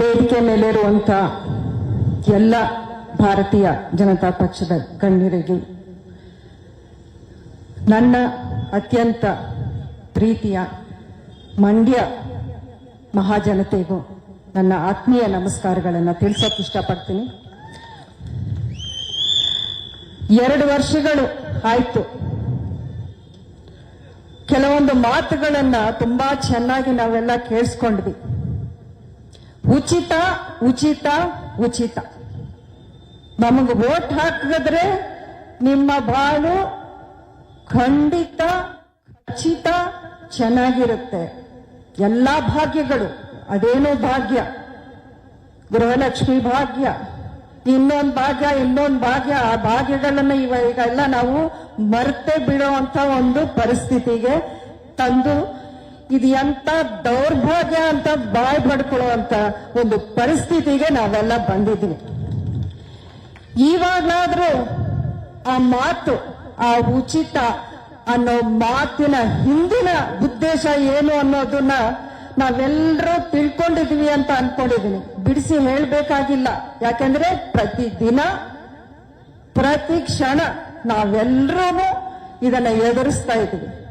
ವೇದಿಕೆ ಮೇಲಿರುವಂತ ಎಲ್ಲ ಭಾರತೀಯ ಜನತಾ ಪಕ್ಷದ ಗಣ್ಯರಿಗೆ ನನ್ನ ಅತ್ಯಂತ ಪ್ರೀತಿಯ ಮಂಡ್ಯ ಮಹಾಜನತೆಗೂ ನನ್ನ ಆತ್ಮೀಯ ನಮಸ್ಕಾರಗಳನ್ನು ತಿಳಿಸೋಕೆ ಇಷ್ಟಪಡ್ತೀನಿ. ಎರಡು ವರ್ಷಗಳು ಆಯ್ತು. ಕೆಲವೊಂದು ಮಾತುಗಳನ್ನು ತುಂಬಾ ಚೆನ್ನಾಗಿ ನಾವೆಲ್ಲ ಕೇಳಿಸ್ಕೊಂಡ್ವಿ. ಉಚಿತ ಉಚಿತ ಉಚಿತ. ನಮಗೆ ವೋಟ್ ಹಾಕಿದ್ರೆ ನಿಮ್ಮ ಬಾಳು ಖಂಡಿತ, ಖಚಿತ, ಚೆನ್ನಾಗಿರುತ್ತೆ. ಎಲ್ಲ ಭಾಗ್ಯಗಳು, ಅದೇನೋ ಭಾಗ್ಯ. ಗೃಹಲಕ್ಷ್ಮಿ ಭಾಗ್ಯ. ಇನ್ನೊಂದು ಭಾಗ್ಯ ಇನ್ನೊಂದು ಭಾಗ್ಯ. ಆ ಭಾಗ್ಯಗಳನ್ನು ಇವ ಈಗ ಎಲ್ಲ ನಾವು ಮರ್ತೆ ಬಿಡುವಂತ ಒಂದು ಪರಿಸ್ಥಿತಿಗೆ ತಂದು ಇದು ಎಂತ ದೌರ್ಭಾಗ್ಯ ಅಂತ ಬಾಯ್ ಪಡ್ಕೊಳ್ಳುವಂತ ಒಂದು ಪರಿಸ್ಥಿತಿಗೆ ನಾವೆಲ್ಲ ಬಂದಿದ್ವಿ ಇವಾಗ್ಲಾದ್ರೂ ಆ ಮಾತು, ಆ ಉಚಿತ ಅನ್ನೋ ಮಾತಿನ ಹಿಂದಿನ ಉದ್ದೇಶ ಏನು ಅನ್ನೋದನ್ನ ನಾವೆಲ್ಲರೂ ತಿಳ್ಕೊಂಡಿದೀವಿ ಅಂತ ಅನ್ಕೊಂಡಿದೀನಿ ಬಿಡಿಸಿ ಹೇಳ್ಬೇಕಾಗಿಲ್ಲ. ಯಾಕಂದ್ರೆ ಪ್ರತಿ ದಿನ ಪ್ರತಿ ಕ್ಷಣ ನಾವೆಲ್ಲರೂ ಇದನ್ನ ಎದುರಿಸ್ತಾ ಇದೀವಿ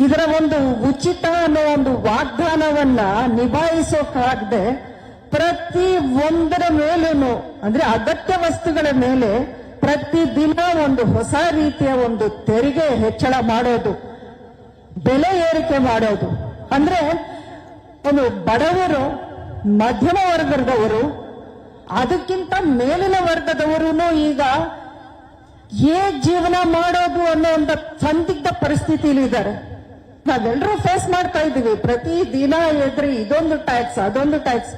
ಇದರ ಒಂದು ಉಚಿತ ಅನ್ನೋ ಒಂದು ವಾಗ್ದಾನವನ್ನ ನಿಭಾಯಿಸೋಕಾಗದೆ ಪ್ರತಿ ಒಂದರ ಮೇಲೂ ಅಂದ್ರೆ ಅಗತ್ಯ ವಸ್ತುಗಳ ಮೇಲೆ ಪ್ರತಿ ದಿನ ಒಂದು ಹೊಸ ರೀತಿಯ ಒಂದು ತೆರಿಗೆ ಹೆಚ್ಚಳ ಮಾಡೋದು, ಬೆಲೆ ಏರಿಕೆ ಮಾಡೋದು. ಅಂದ್ರೆ ಒಂದು ಬಡವರು, ಮಧ್ಯಮ ವರ್ಗದವರು, ಅದಕ್ಕಿಂತ ಮೇಲಿನ ವರ್ಗದವರು ಈಗ ಏ ಜೀವನ ಮಾಡೋದು ಅನ್ನೋ ಒಂದು ಸಂದಿಗ್ಧ ಪರಿಸ್ಥಿತಿಯಲ್ಲಿ ಇದ್ದಾರೆ ನಾವೆಲ್ಲರೂ ಫೇಸ್ ಮಾಡ್ತಾ ಇದ್ದೀವಿ. ಪ್ರತಿ ದಿನ ಎದ್ರಿ ಇದೊಂದು ಟ್ಯಾಕ್ಸ್ ಅದೊಂದು ಟ್ಯಾಕ್ಸ್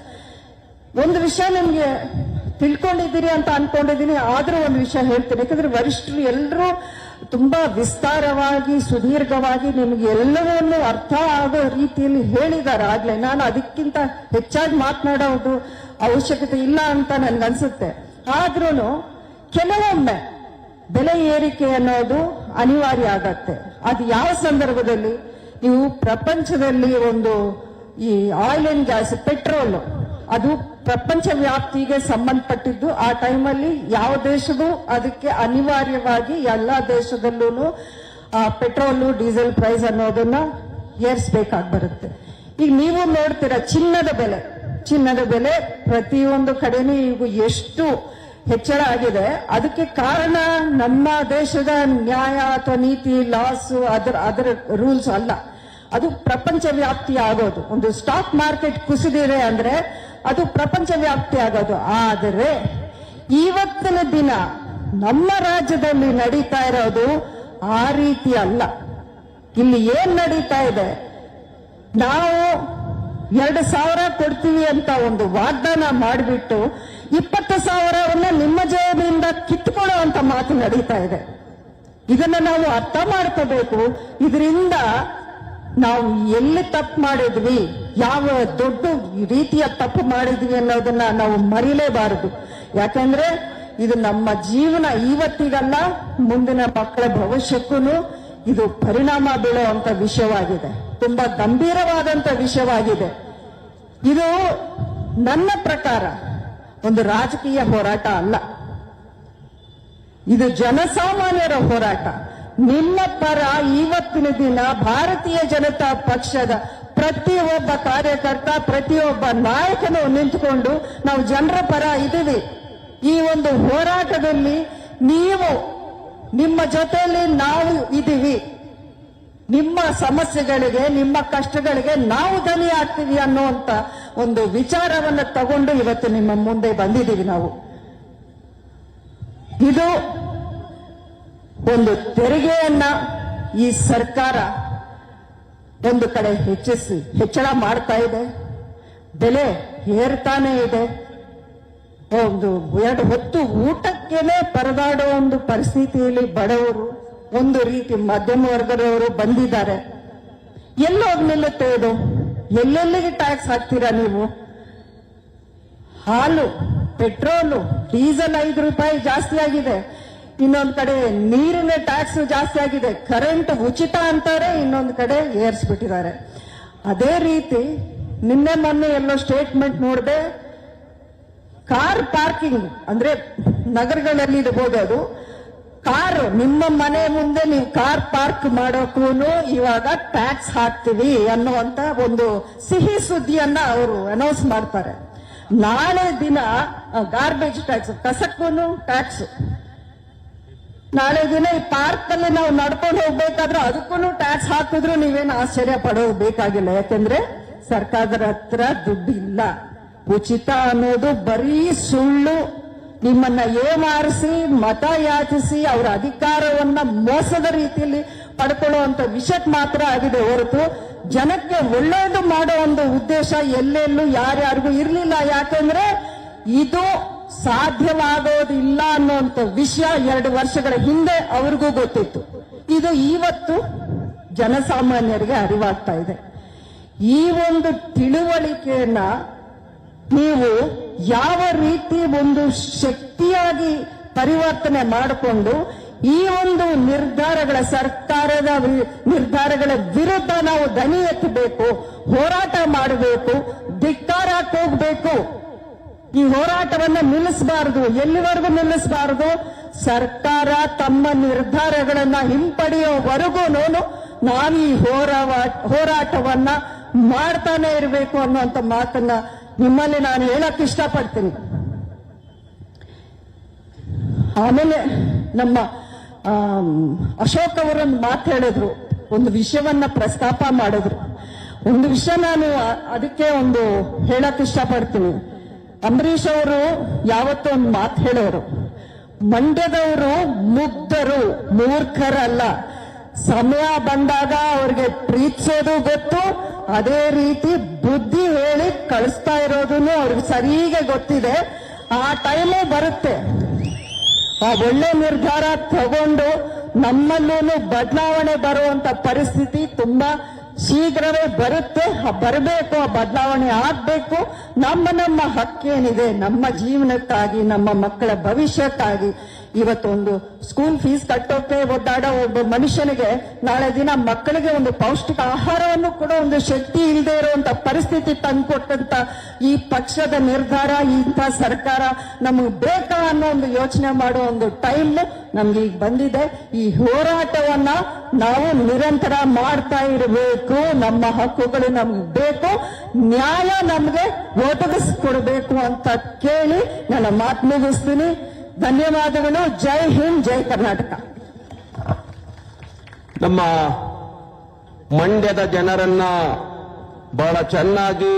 ಒಂದು ವಿಷಯ ನಿಮ್ಗೆ ತಿಳ್ಕೊಂಡಿದ್ದೀರಿ ಅಂತ ಅನ್ಕೊಂಡಿದ್ದೀನಿ. ಆದ್ರೂ ಒಂದು ವಿಷಯ ಹೇಳ್ತೀನಿ. ಯಾಕಂದ್ರೆ ವರಿಷ್ಠರು ಎಲ್ಲರೂ ತುಂಬಾ ವಿಸ್ತಾರವಾಗಿ, ಸುದೀರ್ಘವಾಗಿ ನಿಮ್ಗೆ ಎಲ್ಲವನ್ನೂ ಅರ್ಥ ಆಗೋ ರೀತಿಯಲ್ಲಿ ಹೇಳಿದ್ದಾರೆ. ಆಗ್ಲೇ ನಾನು ಅದಕ್ಕಿಂತ ಹೆಚ್ಚಾಗಿ ಮಾತನಾಡೋದು ಅವಶ್ಯಕತೆ ಇಲ್ಲ ಅಂತ ನನ್ಗನ್ಸುತ್ತೆ. ಆದ್ರೂ ಕೆಲವೊಮ್ಮೆ ಬೆಲೆ ಏರಿಕೆ ಅನ್ನೋದು ಅನಿವಾರ್ಯ ಆಗತ್ತೆ. ಅದು ಯಾವ ಸಂದರ್ಭದಲ್ಲಿ? ನೀವು ಪ್ರಪಂಚದಲ್ಲಿ ಒಂದು ಈ ಆಯಿಲ್ ಅಂಡ್ ಗ್ಯಾಸ್ ಪೆಟ್ರೋಲ್ ಅದು ಪ್ರಪಂಚ ವ್ಯಾಪ್ತಿಗೆ ಸಂಬಂಧಪಟ್ಟಿದ್ದು, ಆ ಟೈಮಲ್ಲಿ ಯಾವ ದೇಶದೂ ಅದಕ್ಕೆ ಅನಿವಾರ್ಯವಾಗಿ ಎಲ್ಲ ದೇಶದಲ್ಲೂ ಪೆಟ್ರೋಲ್ ಡೀಸೆಲ್ ಪ್ರೈಸ್ ಅನ್ನೋದನ್ನ ಏರಿಸಬೇಕಾಗಿ ಬರುತ್ತೆ ಈಗ ನೀವು ನೋಡ್ತೀರಾ, ಚಿನ್ನದ ಬೆಲೆ ಚಿನ್ನದ ಬೆಲೆ ಪ್ರತಿಯೊಂದು ಕಡೆನೂ ಈಗ ಎಷ್ಟು ಹೆಚ್ಚಳ ಆಗಿದೆ. ಅದಕ್ಕೆ ಕಾರಣ ನಮ್ಮ ದೇಶದ ನ್ಯಾಯ ಅಥವಾ ನೀತಿ ಲಾಸ್ ಅದರ ಅದರ ರೂಲ್ಸ್ ಅಲ್ಲ. ಅದು ಪ್ರಪಂಚ ವ್ಯಾಪ್ತಿ ಆಗೋದು. ಒಂದು ಸ್ಟಾಕ್ ಮಾರ್ಕೆಟ್ ಕುಸಿದಿದೆ ಅಂದ್ರೆ ಅದು ಪ್ರಪಂಚ ವ್ಯಾಪ್ತಿ ಆಗೋದು. ಆದರೆ ಇವತ್ತಿನ ದಿನ ನಮ್ಮ ರಾಜ್ಯದಲ್ಲಿ ನಡೀತಾ ಇರೋದು ಆ ರೀತಿ ಅಲ್ಲ. ಇಲ್ಲಿ ಏನ್ ನಡೀತಾ ಇದೆ? ನಾವು ಎರಡು ಸಾವಿರ ಕೊಡ್ತೀವಿ ಅಂತ ಒಂದು ವಾಗ್ದಾನ ಮಾಡಿಬಿಟ್ಟು ಇಪ್ಪತ್ತು ಸಾವಿರವನ್ನ ನಿಮ್ಮ ಜೇಬಿನಿಂದ ಅಂತ ಮಾತು ನಡೀತಾ ಇದೆ. ಇದನ್ನ ನಾವು ಅರ್ಥ ಮಾಡ್ಕೋಬೇಕು. ಇದರಿಂದ ನಾವು ಎಲ್ಲಿ ತಪ್ಪು ಮಾಡಿದ್ವಿ, ಯಾವ ದೊಡ್ಡ ರೀತಿಯ ತಪ್ಪು ಮಾಡಿದ್ವಿ ಅನ್ನೋದನ್ನ ನಾವು ಮರಿಲೇಬಾರದು. ಯಾಕಂದ್ರೆ ಇದು ನಮ್ಮ ಜೀವನ ಇವತ್ತಿಗಲ್ಲ ಮುಂದಿನ ಮಕ್ಕಳ ಭವಿಷ್ಯಕ್ಕೂ ಇದು ಪರಿಣಾಮ ಬೀಳುವಂತ ವಿಷಯವಾಗಿದೆ. ತುಂಬಾ ಗಂಭೀರವಾದಂತ ವಿಷಯವಾಗಿದೆ. ಇದು ನನ್ನ ಪ್ರಕಾರ ಒಂದು ರಾಜಕೀಯ ಹೋರಾಟ ಅಲ್ಲ. ಇದು ಜನಸಾಮಾನ್ಯರ ಹೋರಾಟ. ನಿಮ್ಮ ಪರ ಇವತ್ತಿನ ದಿನ ಭಾರತೀಯ ಜನತಾ ಪಕ್ಷದ ಪ್ರತಿಯೊಬ್ಬ ಕಾರ್ಯಕರ್ತ, ಪ್ರತಿಯೊಬ್ಬ ನಾಯಕನು ನಿಂತುಕೊಂಡು ನಾವು ಜನರ ಪರ ಇದ್ದೀವಿ. ಈ ಒಂದು ಹೋರಾಟದಲ್ಲಿ ನೀವು, ನಿಮ್ಮ ಜೊತೆಯಲ್ಲಿ ನಾವು ಇದ್ದೀವಿ. ನಿಮ್ಮ ಸಮಸ್ಯೆಗಳಿಗೆ, ನಿಮ್ಮ ಕಷ್ಟಗಳಿಗೆ ನಾವು ಧನಿ ಆಗ್ತೀವಿ ಅನ್ನುವಂತ ಒಂದು ವಿಚಾರವನ್ನು ತಗೊಂಡು ಇವತ್ತು ನಿಮ್ಮ ಮುಂದೆ ಬಂದಿದ್ದೀವಿ ನಾವು. ಇದು ಒಂದು ತೆರಿಗೆಯನ್ನ ಈ ಸರ್ಕಾರ ಒಂದು ಕಡೆ ಹೆಚ್ಚಿಸಿ, ಹೆಚ್ಚಳ ಮಾಡ್ತಾ ಇದೆ. ಬೆಲೆ ಏರ್ತಾನೆ ಇದೆ. ಒಂದು ಎರಡು ಹೊತ್ತು ಊಟಕ್ಕೇನೆ ಪರದಾಡೋ ಒಂದು ಪರಿಸ್ಥಿತಿಯಲ್ಲಿ ಬಡವರು ಒಂದು ರೀತಿ ಮಧ್ಯಮ ವರ್ಗದವರು ಬಂದಿದ್ದಾರೆ. ಎಲ್ಲೋಗಿ ನಿಲ್ಲುತ್ತೆ ಇದು ಎಲ್ಲೆಲ್ಲಿಗೆ ಟ್ಯಾಕ್ಸ್ ಹಾಕ್ತೀರಾ ನೀವು? ಹಾಲು ಪೆಟ್ರೋಲು ಡೀಸೆಲ್ ಐದು ರೂಪಾಯಿ ಜಾಸ್ತಿ ಆಗಿದೆ. ಇನ್ನೊಂದು ಕಡೆ ನೀರಿನ ಟ್ಯಾಕ್ಸ್ ಜಾಸ್ತಿ ಆಗಿದೆ. ಕರೆಂಟ್ ಉಚಿತ ಅಂತಾರೆ, ಇನ್ನೊಂದು ಕಡೆ ಏರ್ಸ್ಬಿಟ್ಟಿದ್ದಾರೆ. ಅದೇ ರೀತಿ ನಿನ್ನೆ ಮೊನ್ನೆ ಎಲ್ಲೋ ಸ್ಟೇಟ್ಮೆಂಟ್ ನೋಡಿದೆ ಕಾರ್ ಪಾರ್ಕಿಂಗ್ ಅಂದ್ರೆ ನಗರಗಳಲ್ಲಿ ಇರಬಹುದು ಅದು. ಕಾರ್, ನಿಮ್ಮ ಮನೆ ಮುಂದೆ ನೀವು ಕಾರ್ ಪಾರ್ಕ್ ಮಾಡೋಕ್ಕೂ ಇವಾಗ ಟ್ಯಾಕ್ಸ್ ಹಾಕ್ತೀವಿ ಅನ್ನುವಂತ ಒಂದು ಸಿಹಿ ಸುದ್ದಿಯನ್ನ ಅವರು ಅನೌನ್ಸ್ ಮಾಡ್ತಾರೆ. ನಾಳೆ ದಿನ ಗಾರ್ಬೇಜ್ ಟ್ಯಾಕ್ಸ್ ಕಸಕ್ಕೂ ಟ್ಯಾಕ್ಸ್ ನಾಳೆ ದಿನ ಈ ಪಾರ್ಕ್ ಅಲ್ಲಿ ನಾವು ನಡ್ಕೊಂಡು ಹೋಗ್ಬೇಕಾದ್ರೆ ಅದಕ್ಕೂ ಟ್ಯಾಕ್ಸ್ ಹಾಕಿದ್ರು ನೀವೇನು ಆಶ್ಚರ್ಯ ಪಡೋದು ಬೇಕಾಗಿಲ್ಲ ಯಾಕೆಂದ್ರೆ ಸರ್ಕಾರದ ಹತ್ರ ದುಡ್ಡು ಇಲ್ಲ ಉಚಿತ ಅನ್ನೋದು ಬರೀ ಸುಳ್ಳು. ನಿಮ್ಮನ್ನ ಏಮಾರಿಸಿ, ಮತ ಯಾಚಿಸಿ, ಅವರ ಅಧಿಕಾರವನ್ನ ಮೋಸದ ರೀತಿಯಲ್ಲಿ ಪಡ್ಕೊಳ್ಳುವಂತ ವಿಷಯ ಮಾತ್ರ ಆಗಿದೆ ಹೊರತು ಜನಕ್ಕೆ ಒಳ್ಳೆಯದು ಮಾಡೋ ಒಂದು ಉದ್ದೇಶ ಎಲ್ಲೆಲ್ಲೂ ಯಾರ್ಯಾರಿಗೂ ಇರಲಿಲ್ಲ. ಯಾಕಂದ್ರೆ ಇದು ಸಾಧ್ಯವಾಗೋದಿಲ್ಲ ಅನ್ನುವಂಥ ವಿಷಯ ಎರಡು ವರ್ಷಗಳ ಹಿಂದೆ ಅವ್ರಿಗೂ ಗೊತ್ತಿತ್ತು. ಇದು ಇವತ್ತು ಜನಸಾಮಾನ್ಯರಿಗೆ ಅರಿವಾಗ್ತಾ ಇದೆ. ಈ ಒಂದು ತಿಳುವಳಿಕೆಯನ್ನ ನೀವು ಯಾವ ರೀತಿ ಒಂದು ಶಕ್ತಿಯಾಗಿ ಪರಿವರ್ತನೆ ಮಾಡಿಕೊಂಡು ಈ ಒಂದು ನಿರ್ಧಾರಗಳ ಸರ್ಕಾರದ ನಿರ್ಧಾರಗಳ ವಿರುದ್ಧ ನಾವು ದನಿ ಎತ್ತಬೇಕು, ಹೋರಾಟ ಮಾಡಬೇಕು, ಧಿಕ್ಕಾರ ಹೋಗ್ಬೇಕು ಈ ಹೋರಾಟವನ್ನ ನಿಲ್ಲಿಸಬಾರದು, ಎಲ್ಲಿವರೆಗೂ ನಿಲ್ಲಿಸಬಾರದು? ಸರ್ಕಾರ ತಮ್ಮ ನಿರ್ಧಾರಗಳನ್ನ ಹಿಂಪಡೆಯುವವರೆಗೂ ನಾವು ಈ ಹೋರಾಟ ಹೋರಾಟವನ್ನ ಮಾಡ್ತಾನೆ ಇರಬೇಕು ಅನ್ನುವಂತ ಮಾತನ್ನ ನಿಮ್ಮಲ್ಲಿ ನಾನು ಹೇಳಕ್ ಇಷ್ಟಪಡ್ತೀನಿ. ಆಮೇಲೆ ನಮ್ಮ ಅಶೋಕ್ ಅವರೊಂದು ಮಾತು ಹೇಳಿದ್ರು, ಒಂದು ವಿಷಯವನ್ನ ಪ್ರಸ್ತಾಪ ಮಾಡಿದ್ರು. ಒಂದು ವಿಷಯ ನಾನು ಅದಕ್ಕೆ ಒಂದು ಹೇಳಕ್ ಇಷ್ಟಪಡ್ತೀನಿ. ಅಂಬರೀಷ್ ಅವರು ಯಾವತ್ತೂ ಒಂದು ಮಾತು ಹೇಳೋರು ಮಂಡ್ಯದವರು ಮುಗ್ಧರು, ಮೂರ್ಖರಲ್ಲ. ಸಮಯ ಬಂದಾಗ ಅವ್ರಿಗೆ ಪ್ರೀತಿಸೋದು ಗೊತ್ತು ಅದೇ ರೀತಿ ಬುದ್ಧಿ ಹೇಳಿ ಕಳಿಸ್ತಾ ಇರೋದನ್ನು ಅವ್ರಿಗೆ ಸರಿಗೆ ಗೊತ್ತಿದೆ. ಆ ಟೈಮೇ ಬರುತ್ತೆ. ಆ ಒಳ್ಳೆ ನಿರ್ಧಾರ ತಗೊಂಡು ನಮ್ಮಲ್ಲೂ ಬದಲಾವಣೆ ಬರುವಂತ ಪರಿಸ್ಥಿತಿ ತುಂಬಾ ಶೀಘ್ರವೇ ಬರುತ್ತೆ. ಬರಬೇಕು, ಆ ಬದಲಾವಣೆ ಆಗ್ಬೇಕು. ನಮ್ಮ ನಮ್ಮ ಹಕ್ಕೇನಿದೆ. ನಮ್ಮ ಜೀವನಕ್ಕಾಗಿ, ನಮ್ಮ ಮಕ್ಕಳ ಭವಿಷ್ಯಕ್ಕಾಗಿ. ಇವತ್ತೊಂದು ಸ್ಕೂಲ್ ಫೀಸ್ ಕಟ್ಟೋಕೆ ಒದ್ದಾಡೋ ಒಬ್ಬ ಮನುಷ್ಯನಿಗೆ ನಾಳೆ ದಿನ ಮಕ್ಕಳಿಗೆ ಒಂದು ಪೌಷ್ಟಿಕ ಆಹಾರವನ್ನು ಕೂಡ ಒಂದು ಶಕ್ತಿ ಇಲ್ಲದೆ ಇರುವಂತ ಪರಿಸ್ಥಿತಿ ತಂದುಕೊಟ್ಟಂತ ಈ ಪಕ್ಷದ ನಿರ್ಧಾರ ಇಂಥ ಸರ್ಕಾರ ನಮಗೆ ಬೇಕಾ ಅನ್ನೋ ಒಂದು ಯೋಚನೆ ಮಾಡೋ ಒಂದು ಟೈಮ್ ನಮ್ಗೆ ಈಗ ಬಂದಿದೆ. ಈ ಹೋರಾಟವನ್ನ ನಾವು ನಿರಂತರ ಮಾಡ್ತಾ ಇರಬೇಕು. ನಮ್ಮ ಹಕ್ಕುಗಳು ನಮ್ಗೆ ಬೇಕು. ನ್ಯಾಯ ನಮ್ಗೆ ಒದಗಿಸ್ಕೊಡ್ಬೇಕು ಅಂತ ಕೇಳಿ ನನ್ನ ಮಾತು ಮುಗಿಸ್ತೀನಿ. ಧನ್ಯವಾದಗಳು. ಜೈ ಹಿಂದ್, ಜೈ ಕರ್ನಾಟಕ. ನಮ್ಮ ಮಂಡ್ಯದ ಜನರನ್ನ ಬಹಳ ಚೆನ್ನಾಗಿ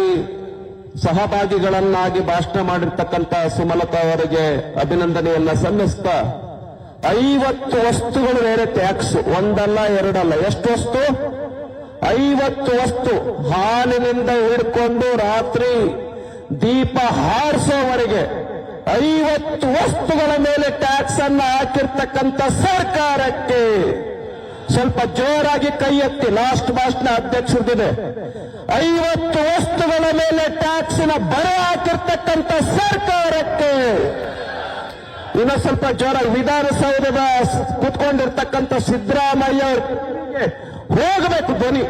ಸಹಭಾಗಿಗಳನ್ನಾಗಿ ಭಾಷಣ ಮಾಡಿರ್ತಕ್ಕಂಥ ಸುಮಲತಾ ಅವರಿಗೆ ಅಭಿನಂದನೆಯನ್ನ ಸಲ್ಲಿಸ್ತಾ, ಐವತ್ತು ವಸ್ತುಗಳು ಬೇರೆ ಟ್ಯಾಕ್ಸ್, ಒಂದಲ್ಲ, ಎರಡಲ್ಲ. ಎಷ್ಟು ವಸ್ತು? ಐವತ್ತು ವಸ್ತು. ಹಾಲಿನಿಂದ ಹಿಡ್ಕೊಂಡು ರಾತ್ರಿ ದೀಪ ಹಾರಿಸೋವರೆಗೆ ಐವತ್ತು ವಸ್ತುಗಳ ಮೇಲೆ ಟ್ಯಾಕ್ಸ್ ಅನ್ನ ಹಾಕಿರ್ತಕ್ಕಂಥ ಸರ್ಕಾರಕ್ಕೆ ಸ್ವಲ್ಪ ಜೋರಾಗಿ ಕೈ ಎತ್ತಿ ಲಾಸ್ಟ್ ಭಾಷಣ ಅಧ್ಯಕ್ಷರದಿದೆ. ಐವತ್ತು ವಸ್ತುಗಳ ಮೇಲೆ ಟ್ಯಾಕ್ಸಿನ ಬರೆ ಹಾಕಿರ್ತಕ್ಕಂಥ ಸರ್ಕಾರಕ್ಕೆ ಇನ್ನು ಸ್ವಲ್ಪ ಜೋರಾಗಿ ವಿಧಾನಸೌಧದ ಕುತ್ಕೊಂಡಿರ್ತಕ್ಕಂಥ ಸಿದ್ದರಾಮಯ್ಯ ಅವರು ಹೋಗಬೇಕು ಧ್ವನಿ.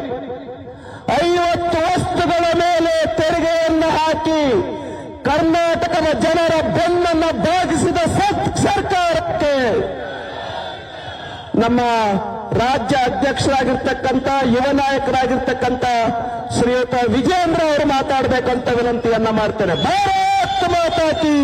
ಐವತ್ತು ವಸ್ತುಗಳ ಮೇಲೆ ತೆರಿಗೆಯನ್ನು ಹಾಕಿ ಕರ್ನಾಟಕದ ಜನರ ಬೆನ್ನನ್ನು ಬಾಗಿಸಿದ ಸರ್ಕಾರಕ್ಕೆ ನಮ್ಮ ರಾಜ್ಯ ಅಧ್ಯಕ್ಷರಾಗಿರ್ತಕ್ಕಂಥ, ಯುವ ನಾಯಕರಾಗಿರ್ತಕ್ಕಂಥ ಶ್ರೀಯುತ ವಿಜೇಂದ್ರ ಅವರು ಮಾತಾಡಬೇಕಂತ ವಿನಂತಿಯನ್ನ ಮಾಡ್ತೇನೆ. ಭಾರತ್ ಮಾತಾ ಕಿ!